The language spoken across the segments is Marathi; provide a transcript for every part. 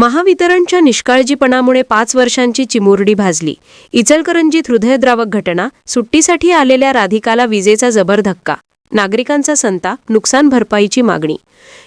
महावितरणच्या निष्काळजीपणामुळे पाच वर्षांची चिमुरडी भाजली. इचलकरंजीत हृदयद्रावक घटना सुट्टीसाठी आलेल्या राधिकाला विजेचा जबर धक्का नागरिकांचा संताप नुकसान भरपाईची मागणी.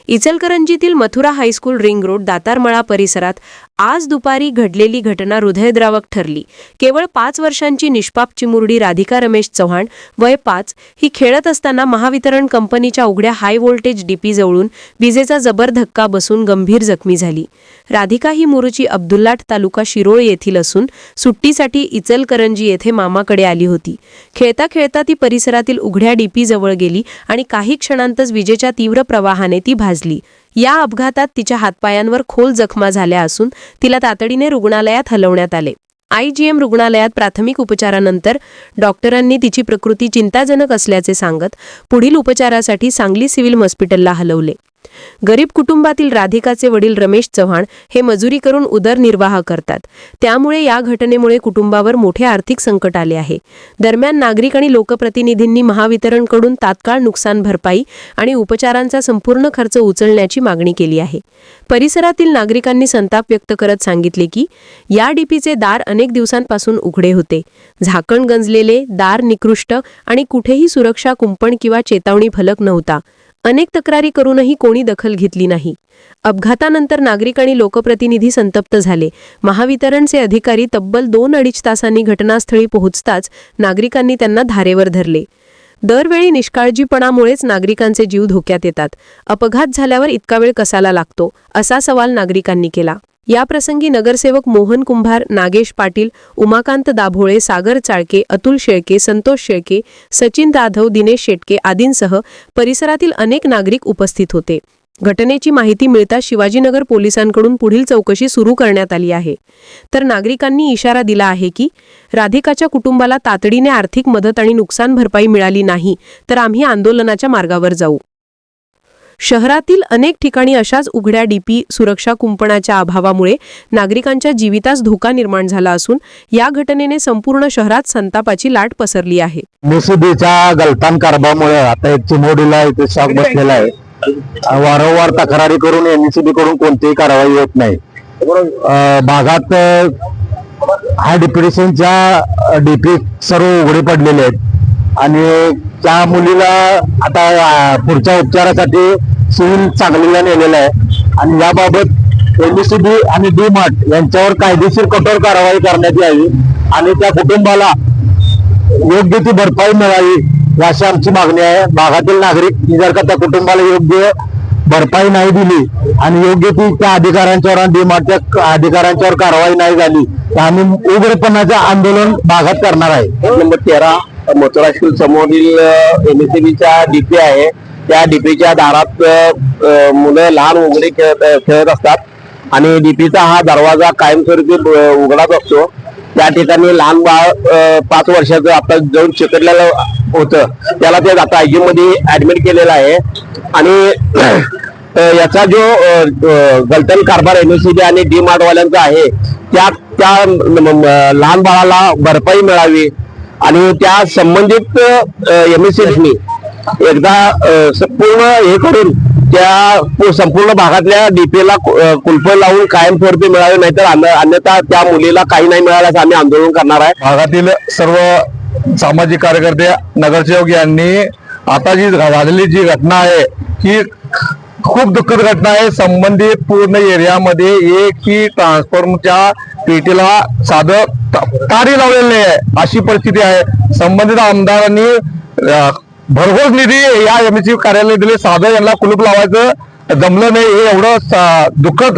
इचलकरंजीतील Mathura high school ring road Datarmala परिसरात आज दुपारी घडलेली घटना हृदयद्रावक ठरली. केवळ पाच वर्षांची निष्पाप चिमुरडी राधिका रमेश चव्हाण वय पाच ही खेळत असताना महावितरण कंपनीच्या उघड्या हाय व्होल्टेज डीपी जवळून विजेचा जबर धक्का बसून गंभीर जखमी झाली. राधिका ही मुरुची अब्दुल्लाट तालुका शिरोळ येथील असून सुट्टीसाठी इचलकरंजी येथे मामाकडे आली होती. खेळता खेळता ती परिसरातील उघड्या डीपी जवळ गेली आणि काही क्षणांतच विजेच्या तीव्र प्रवाहाने ती भाजली. या अपघातात तिच्या हातपायांवर खोल जखमा झाल्या असून तिला तातडीने रुग्णालयात हलवण्यात आले. आयजीएम रुग्णालयात प्राथमिक उपचारानंतर डॉक्टरांनी तिची प्रकृती चिंताजनक असल्याचे सांगत पुढील उपचारासाठी सांगली सिव्हिल हॉस्पिटलला हलवले. गरीब कुटुंबातील राधिकाचे वडील रमेश चव्हाण हे मजुरी करून उदरनिर्वाह करतात. त्यामुळे या घटनेमुळे कुटुंबावर मोठे आर्थिक संकट आले आहे. दरम्यान नागरिक आणि लोकप्रतिनिधींनी महावितरणकडून तात्काळ नुकसान भरपाई आणि उपचारांचा संपूर्ण खर्च उचलण्याची मागणी केली आहे. परिसरातील नागरिकांनी संताप व्यक्त करत सांगितले की या डीपीचे दार अनेक दिवसांपासून उघडे होते. झाकण गंजलेले दार निकृष्ट आणि कुठेही सुरक्षा कुंपण किंवा चेतावणी फलक नव्हता. अनेक तक्रारी करूनही कोणी दखल घेतली नाही. अपघातानंतर नागरिक आणि लोकप्रतिनिधी संतप्त झाले. महावितरणचे अधिकारी तब्बल दोन अडीच तासांनी घटनास्थळी पोहोचताच नागरिकांनी त्यांना धारेवर धरले. दरवेळी निष्काळजीपणामुळेच नागरिकांचे जीव धोक्यात येतात. अपघात झाल्यावर इतका वेळ कसाला लागतो? असा सवाल नागरिकांनी केला. याप्रसंगी नगरसेवक मोहन कुंभार नागेश पाटील उमाकांत दाभोळे सागर चाळके अतुल शेळके संतोष शेळके सचिन जाधव दिनेश शेटके आदींसह परिसरातील अनेक नागरिक उपस्थित होते. घटनेची माहिती मिळताच शिवाजीनगर पोलिसांकडून पुढील चौकशी सुरू करण्यात आली आहे. तर नागरिकांनी इशारा दिला आहे की राधिकाच्या कुटुंबाला तातडीने आर्थिक मदत आणि नुकसान भरपाई मिळाली नाही तर आम्ही आंदोलनाच्या मार्गावर जाऊ. शहरातील अनेक ठिकाणी अशाच उघड्या डीपी सुरक्षा कुंपणाच्या अभावामुळे नागरिकांच्या जीवितास धोका निर्माण झाला असून या घटनेने संपूर्ण शहरात संतापाची लाट पसरली आहे. मुसुदीच्या गलतान कारभामुळे आता एक चिमोडीला इथे शॉक बसलेला आहे. वारंवार तक्रारी करून एनसीबी कडून कोणतीही कारवाई होत नाही. भागात हाय डिप्रेशनच्या डीपी सर्व उघडे पडलेले आहेत. आणि त्या मुलीला आता पुढच्या उपचारासाठी सिव्हिल सांगलीला नेलेलं आहे. आणि याबाबत एमसीबी आणि डी मार्ट यांच्यावर कायदेशीर कठोर कारवाई करण्यात यावी आणि त्या कुटुंबाला योग्य ती भरपाई मिळावी अशी आमची मागणी आहे. भागातील नागरिक जर का त्या कुटुंबाला योग्य भरपाई नाही दिली आणि योग्य ती त्या अधिकाऱ्यांच्यावर आणि डी मार्टच्या अधिकाऱ्यांच्यावर कारवाई नाही झाली तर आम्ही उग्रपणाचं आंदोलन भागात करणार आहे. नंबर तेरा. मथुरा स्कूल समोरील एमएससीबीच्या डीपी आहे. त्या डीपीच्या दारात मुलं लहान उघडे खेळत खेळत असतात. आणि डीपीचा हा दरवाजा कायमस्वरूपी उघडाच असतो. त्या ठिकाणी लहान बाळ पाच वर्षाचं आता जाऊन चिकटलेलं होतं. त्याला ते आता आयमध्ये ऍडमिट केलेलं आहे. आणि याचा जो अ, गलतन कारभार एमएससीबी आणि डी मार्टवाल्यांचा आहे त्या त्या लहान बाळाला भरपाई मिळावी. आणि त्या संबंधित एमएससीबी एकदा अ, एकदा पूर्ण हे करून त्या संपूर्ण भागातल्या डीपीला कुलप लावून कायमस्वरूपी मिळावे नाहीतर अन्यथा त्या मुलीला काही नाही मिळाल्यास आम्ही आंदोलन करणार आहे. भागातील सर्व सामाजिक कार्यकर्ते नगरसेवक यांनी आता जी झालेली जी घटना आहे ही खूप दुःखद घटना आहे. संबंधित पूर्ण एरियामध्ये एक ही ट्रान्सफॉर्मच्या पेटीला साधं तारी लावलेली आहे. अशी परिस्थिती आहे. संबंधित आमदारांनी भरघोस निधी या एमएससी कार्यालय दिले. साधं यांना कुलूप लावायचं. जमलं नाही. हे एवढं दुःखद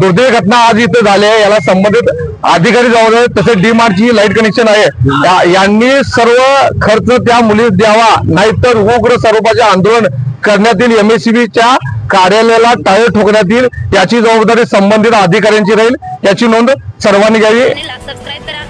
दुर्दैवी घटना आज इथं झाली आहे. याला संबंधित अधिकारी जबाबदार आहेत. तसेच डी मार्टची लाइट कनेक्शन आहे. यांनी सर्व खर्च त्या मुलीस द्यावा. नाहीतर उग्र स्वरूपाचे आंदोलन करण्यात येईल. एमएससीबीच्या कार्यालयाला टाळे ठोकण्यात येईल याची जबाबदारी संबंधित अधिकाऱ्यांची राहील याची नोंद सर्वांनी घ्यावी. सबस्क्राईब करा